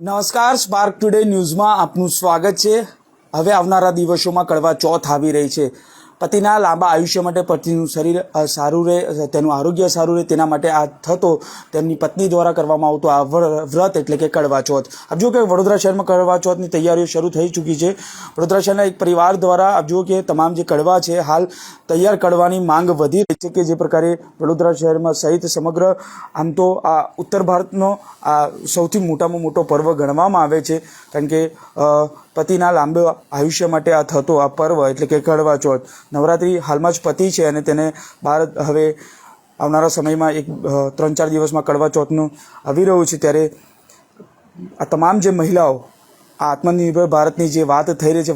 નમસ્કાર spark today ન્યૂઝમાં આપનું સ્વાગત છે. હવે આવનારા દિવસોમાં કડવા ચોથ આવી રહી છે. પતિના લાંબા આયુષ્ય માટે પતિનું શરીર સારું રહે તેનું આરોગ્ય સારું રહે, તેના માટે આ થતો તેમની પત્ની દ્વારા કરવામાં આવતો આ વ્રત એટલે કે કડવા ચોથ. આપ જુઓ કે વડોદરા શહેરમાં કડવા ચોથની તૈયારીઓ શરૂ થઈ ચૂકી છે. વડોદરા શહેરના એક પરિવાર દ્વારા આપ જુઓ કે તમામ જે કડવા છે, હાલ તૈયાર કડવાની માંગ વધી રહી છે કે જે પ્રકારે વડોદરા શહેરમાં સહિત સમગ્ર, આમ તો આ ઉત્તર ભારતનો આ સૌથી મોટામાં મોટો પર્વ ગણવામાં આવે છે. કારણ કે પતિના લાંબા આયુષ્ય માટે આ થતો આ પર્વ એટલે કે કડવા ચોથ. નવરાત્રિ હાલમાં જ પતિ છે અને તેને ભારત હવે આવનારા સમયમાં એક ત્રણ ચાર દિવસમાં કડવા ચોથનું આવી રહ્યું છે ત્યારે આ તમામ જે મહિલાઓ આ આત્મનિર્ભર ભારતની જે વાત થઈ રહી છે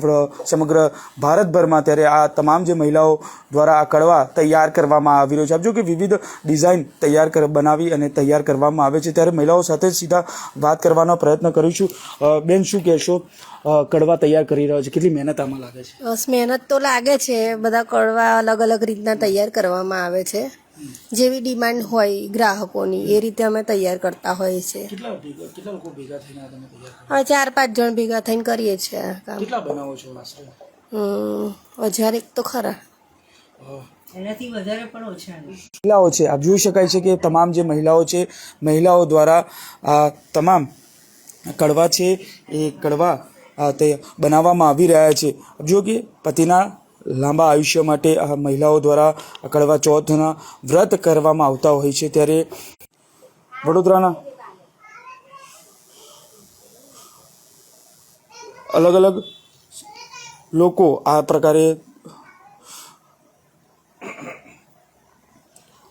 સમગ્ર ભારતભરમાં ત્યારે આ તમામ જે મહિલાઓ દ્વારા આ કડવા તૈયાર કરવામાં આવી રહ્યો છે. આપ જો કે વિવિધ ડિઝાઇન તૈયાર કર, બનાવી અને તૈયાર કરવામાં આવે છે, ત્યારે મહિલાઓ સાથે જ સીધા વાત કરવાનો પ્રયત્ન કરીશું. બેન, શું કહેશો? કડવા તૈયાર કરી રહ્યો છે. કેટલી મહેનત આમાં લાગે છે? બસ મહેનત તો લાગે છે. બધા કડવા અલગ અલગ રીતના તૈયાર કરવામાં આવે છે. જેવી ડિમાન્ડ હોય ગ્રાહકોની એ રીતે અમે તૈયાર કરતા હોઈએ છીએ. કેટલા કેટલા લોકો ભેગા થઈને તમે તૈયાર હવે ચાર પાંચ જણ ભેગા થઈને કરીએ છીએ આ કામ. કેટલા બનાવો છો આશરે હજાર એક તો ખરા. મહિલાઓ છે આપ જોઈ શકાય છે કે તમામ જે મહિલાઓ છે મહિલાઓ દ્વારા આ તમામ કડવા છે એ કડવા આ તે બનાવવામાં આવી રહ્યા છે. જો કે પતિના લાંબા આયુષ્ય માટે આ મહિલાઓ દ્વારા કડવા ચોથના વ્રત કરવામાં આવતા હોય છે ત્યારે વડોદરાના અલગ અલગ લોકો આ પ્રકારે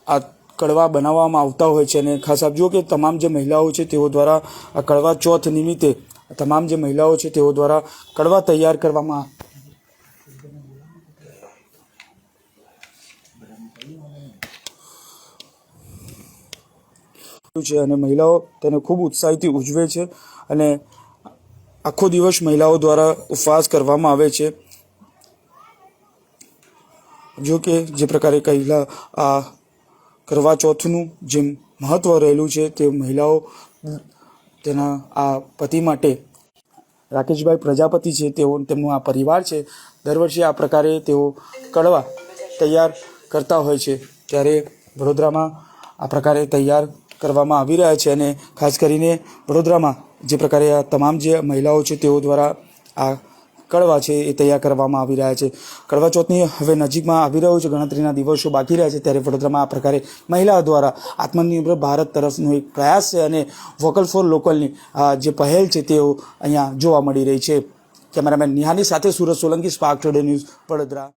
આ કડવા બનાવવામાં આવતા હોય છે અને ખાસ આપ જુઓ કે તમામ જે મહિલાઓ છે તેઓ દ્વારા આ કડવા ચોથ નિમિત્તે તમામ જે મહિલાઓ છે તેઓ દ્વારા કડવા તૈયાર કરવામાં છે અને મહિલાઓ તેને ખૂબ ઉત્સાહથી ઉજવે છે અને આખો દિવસ મહિલાઓ દ્વારા ઉપવાસ કરવામાં આવે છે. જો કે જે પ્રકારે કહેલા, આ કરવા ચોથનું જે મહત્ત્વ રહેલું છે તે મહિલાઓ તેના, આ પતિ માટે રાકેશભાઈ પ્રજાપતિ છે, તેઓ, તેમનું આ પરિવાર છે. દર વર્ષે આ પ્રકારે તેઓ કડવા તૈયાર કરતા હોય છે. ત્યારે વડોદરામાં આ પ્રકારે તૈયાર કરવામાં આવી રહ્યા છે અને ખાસ કરીને વડોદરામાં જે પ્રકારે આ તમામ જે મહિલાઓ છે તેઓ દ્વારા આ કડવા છે એ તૈયાર કરવામાં આવી રહ્યા છે. કડવા ચોથની હવે નજીકમાં આવી રહ્યો છે. ગણતરીના દિવસો બાકી રહ્યા છે ત્યારે વડોદરામાં આ પ્રકારે મહિલાઓ દ્વારા આત્મનિર્ભર ભારત તરફનો એક પ્રયાસ છે અને વોકલ ફોર લોકલની આ જે પહેલ છે તેઓ અહીંયા જોવા મળી રહી છે. કેમેરામેન નિહાની સાથે Surat Solanki Spark Today News Vadodara.